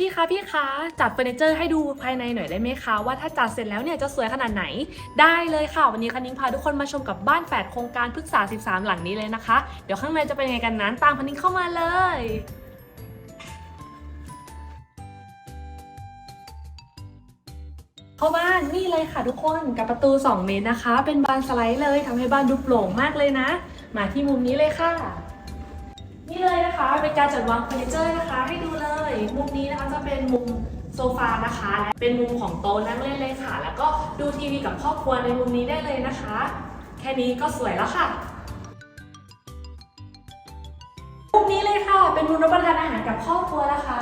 พี่คะพี่คะจัดเฟอร์นิเจอร์ให้ดูภายในหน่อยได้ไหมคะ ว่าถ้าจัดเสร็จแล้วเนี่ยจะสวยขนาดไหน ได้เลยค่ะ วันนี้คันนิ้งพาทุกคนมาชมกับบ้านแฝดโครงการพฤกษา 13 หลังนี้เลยนะคะ เดี๋ยวข้างในจะเป็นยังไงกันนั้นตามคันนิ้งเข้ามาเลยเข้าบ้านนี่เลยค่ะทุกคนกับประตู 2 เมตรนะคะ เป็นบานสไลด์เลยทำให้บ้านดูโปร่งมากเลยนะ มาที่มุมนี้เลยค่ะ นี่เลยนะคะ เป็นการจัดวางเฟอร์นิเจอร์นะคะ ให้ดูเลย มุมนี้นะคะจะเป็นมุมโซฟานะคะ และเป็นมุมของโต๊ะนั่งเล่นเลยค่ะ แล้วก็ดูทีวีกับครอบครัวในมุมนี้ได้เลยนะคะ แค่นี้ก็สวยแล้วค่ะมุมนี้เลยค่ะ เป็นมุมรับประทานอาหารกับครอบครัวนะคะ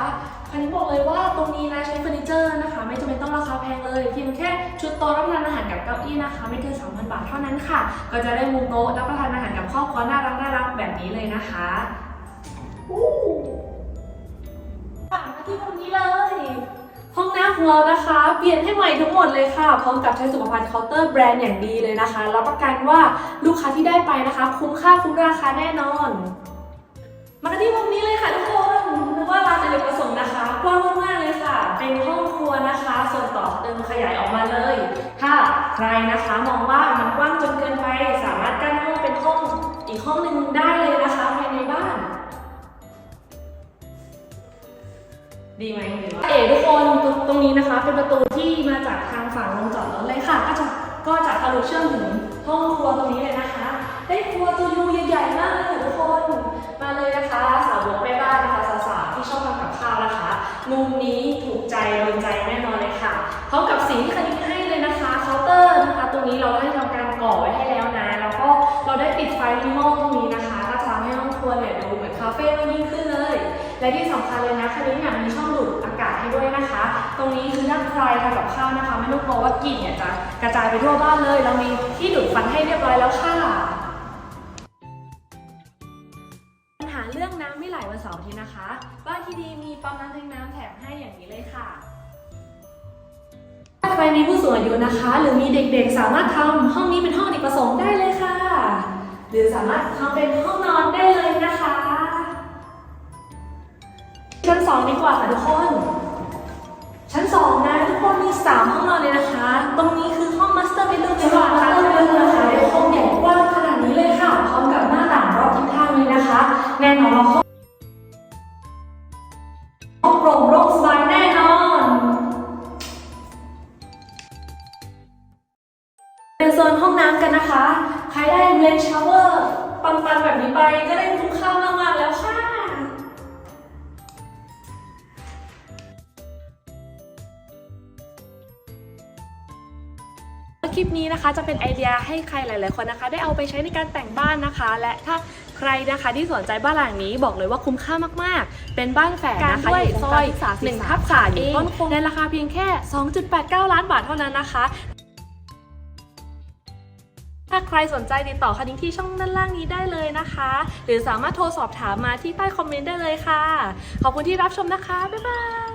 คันนี้บอกเลยว่าตรงนี้นะใช้เฟอร์นิเจอร์นะคะ ไม่จำเป็นต้องราคาแพงเลยเพียงแค่ชุดโต๊ะรับประทานอาหารกับเก้าอี้นะคะ ไม่เกิน3,000 บาทเท่านั้นค่ะ ก็จะได้มุมโต๊ะรับประทานอาหารกับครอบครัวน่ารักน่ารักแบบนี้เลยนะคะ ของเรานะคะ เปลี่ยนให้ใหม่ทั้งหมดเลยค่ะ พร้อมกับใช้สุขภัณฑ์เคาน์เตอร์แบรนด์อย่างดีเลยนะคะ รับประกันว่าลูกค้าที่ได้ไปนะคะ คุ้มค่าคุ้มราคาแน่นอน มาที่มุมนี้เลยค่ะทุกคนนึกว่าร้านอเนกประสงค์นะคะกว้างมากๆเลยค่ะ เป็นห้องครัวนะคะ ส่วนต่อเติมขยายออกมาเลย ถ้าใครนะคะมองว่ามันกว้างจนเกินไป สามารถกั้นห้องเป็นห้องอีกห้องหนึ่งได้ ดีไหมเอ๋ทุกคนตรงตรงนี้นะคะเป็นประตูที่มาจากทางฝั่งลงจอดรถเลยค่ะ ก็จะก็จะทะลุเชื่อมถึงห้องครัวตรงนี้เลยนะคะ ได้ครัวตัวยูใหญ่ๆมากเลยทุกคน มาเลยนะคะ สาวกแม่บ้านนะคะสาวๆที่ชอบทำกับข้าวนะคะ มุมนี้ถูกใจโดนใจแน่นอนเลยค่ะพร้อมกับสีที่คณิตให้เลยนะคะเคาน์เตอร์นะคะตรงนี้เราได้ทำการก่อไว้ให้แล้วนะ แล้วก็เราได้ติดไฟมินิมอลตรงนี้ และที่สำคัญเลยนะคณิตเนี่ยมีช่องดูดอากาศให้ด้วยนะคะ ตรงนี้คือถ้าใครทำกับข้าวนะคะ ไม่ต้องกลัวว่ากลิ่นเนี่ยจะกระจายไปทั่วบ้านเลย เรามีที่ดูดควันให้เรียบร้อยแล้วค่ะปัญหาเรื่องน้ำไม่ไหลวันเสาร์อาทิตย์นะคะ บ้านที่ดีมีปั๊มน้ำแทงน้ำแถมให้อย่างนี้เลยค่ะถ้าใครมีผู้สูงอายุนะคะ หรือมีเด็กๆ สามารถทำห้องนี้เป็นห้องอเนกประสงค์ได้เลยค่ะ หรือสามารถทำเป็นห้องนอนได้เลยนะคะ สองดีกว่าค่ะทุกคน ชั้นสองนะทุกคนมีสามห้องนอนเลยนะคะ ตรงนี้คือห้องมาสเตอร์เบดรูมเลยค่ะมาสเตอร์เบดรูมนะคะในห้องใหญ่กว้างขนาดนี้เลยค่ะ พร้อมกับหน้าต่างรอบทิศทางเลยนะคะ แน่นอนว่าห้องห้องโปร่งโล่งสบายแน่นอน เป็นโซนห้องน้ำกันนะคะ ใครได้เวนชาวเวอร์ปังๆแบบนี้ไปก็ได้คุ้มค่า คลิปนี้นะคะ จะเป็นไอเดียให้ใครหลาย ๆ คนนะคะ ได้เอาไปใช้ในการแต่งบ้านนะคะ และถ้าใครนะคะที่สนใจบ้านหลังนี้บอกเลยว่าคุ้มค่ามาก ๆ เป็นบ้านแฝดนะคะด้วยซอย1ทับ3อยู่ต้นคงในราคาเพียงแค่ 2.89 ล้านบาทเท่านั้นนะคะ ถ้าใครสนใจติดต่อคันนิ้งที่ช่องด้านล่างนี้ได้เลยนะคะ หรือสามารถโทรสอบถามมาที่ใต้คอมเมนต์ได้เลยค่ะ ขอบคุณที่รับชมนะคะ บ๊ายบาย